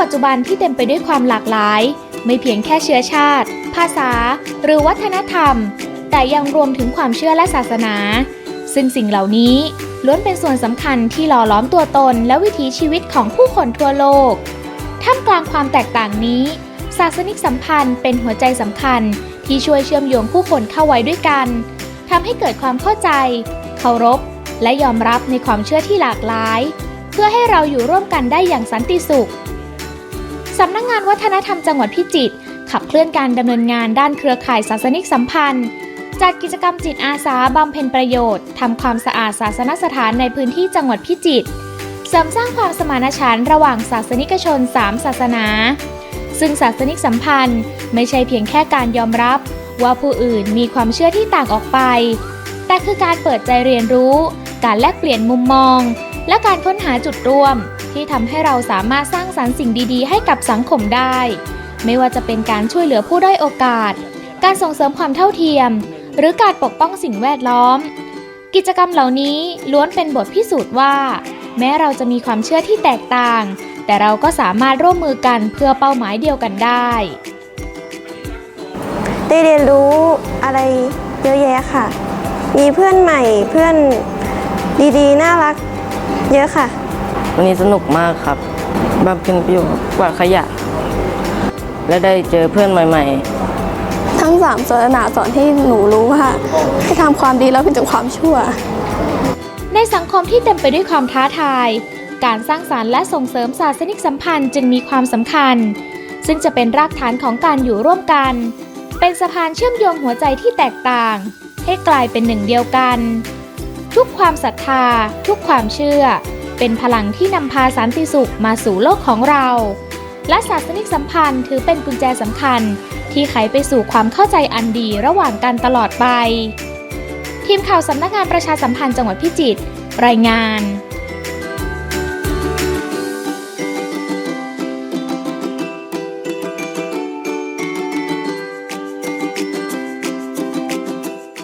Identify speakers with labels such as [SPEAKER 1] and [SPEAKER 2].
[SPEAKER 1] ปัจจุบันที่เต็มไปด้วยความหลากหลาย ไม่เพียงแค่เชื้อชาติ ภาษา หรือวัฒนธรรม แต่ยังรวมถึงความเชื่อและศาสนา ซึ่งสิ่งเหล่านี้ล้วนเป็นส่วนสำคัญที่หล่อล้อมตัวตนและวิถีชีวิตของผู้คนทั่วโลก ท่ามกลางความแตกต่างนี้ ศาสนิกสัมพันธ์เป็นหัวใจสำคัญที่ช่วยเชื่อมโยงผู้คนเข้าไว้ด้วยกันทำให้เกิดความเข้าใจ เคารพ และยอมรับในความเชื่อที่หลากหลาย เพื่อให้เราอยู่ร่วมกันได้อย่างสันติสุข สำนักงงานวัฒนธรรมจังหวัดพิจิตรขับเคลื่อนการดำเนินงานด้านเครือข่ายศาสนิกสัมพันธ์จัดกิจกรรมจิตอาสาบำเพ็ญประโยชน์ทำความสะอาดศาสนสถานในพื้นที่จังหวัดพิจิตรเสริมสร้างความสมานฉันท์ระหว่างศาสนิกชน 3 ศาสนา ซึ่งศาสนิกสัมพันธ์ไม่ใช่เพียงแค่การยอมรับ ว่าผู้อื่นมีความเชื่อที่ต่างออกไป แต่คือการเปิดใจเรียนรู้ การแลกเปลี่ยนมุมมอง และการค้นหาจุดร่วม ที่ทำให้เราสามารถสร้างสรรค์สิ่งดี ๆ ให้กับสังคมได้ ไม่ว่าจะเป็นการช่วยเหลือผู้ด้อยโอกาส การส่งเสริมความเท่าเทียม หรือการปกป้องสิ่งแวดล้อม กิจกรรมเหล่านี้ล้วนเป็นบทพิสูจน์ว่า แม้เราจะมีความเชื่อที่แตกต่าง แต่เราก็สามารถร่วมมือกันเพื่อเป้าหมายเดียวกันได้
[SPEAKER 2] ได้เรียนรู้อะไรเยอะแยะค่ะ มีเพื่อนใหม่เพื่อนดีๆ น่ารัก เยอะค่ะ
[SPEAKER 3] วันนี้สนุกมากครับบำเพ็ญประโยชน์กวาดขยะ และได้เจอเพื่อนใหม่
[SPEAKER 4] ทั้งสามศาสนาสอนให้หนูรู้ว่าให้ทำความดีแล้วเป็นจากความชั่ว
[SPEAKER 1] ในสังคมที่เต็มไปด้วยความท้าทาย การสร้างสารรค์และส่งเสริมศาสนิกสัมพันธ์จึงมีความสำคัญ ซึ่งจะเป็นรากฐานของการอยู่ร่วมกัน เป็นสะพานเชื่อมโยงหัวใจที่แตกต่าง ให้กลายเป็นหนึ่งเดียวกัน ทุกความศรัทธา ทุกความเชื่อ เป็นพลังที่นำพาสันติสุขมาสู่โลกของเรา และศาสนิกสัมพันธ์ถือเป็นกุญแจสำคัญ ที่ไขไปสู่ความเข้าใจอันดีระหว่างกันตลอดไป ทีมข่าวสำนักงานประชาสัมพันธ์จังหวัดพิจิตรรายงาน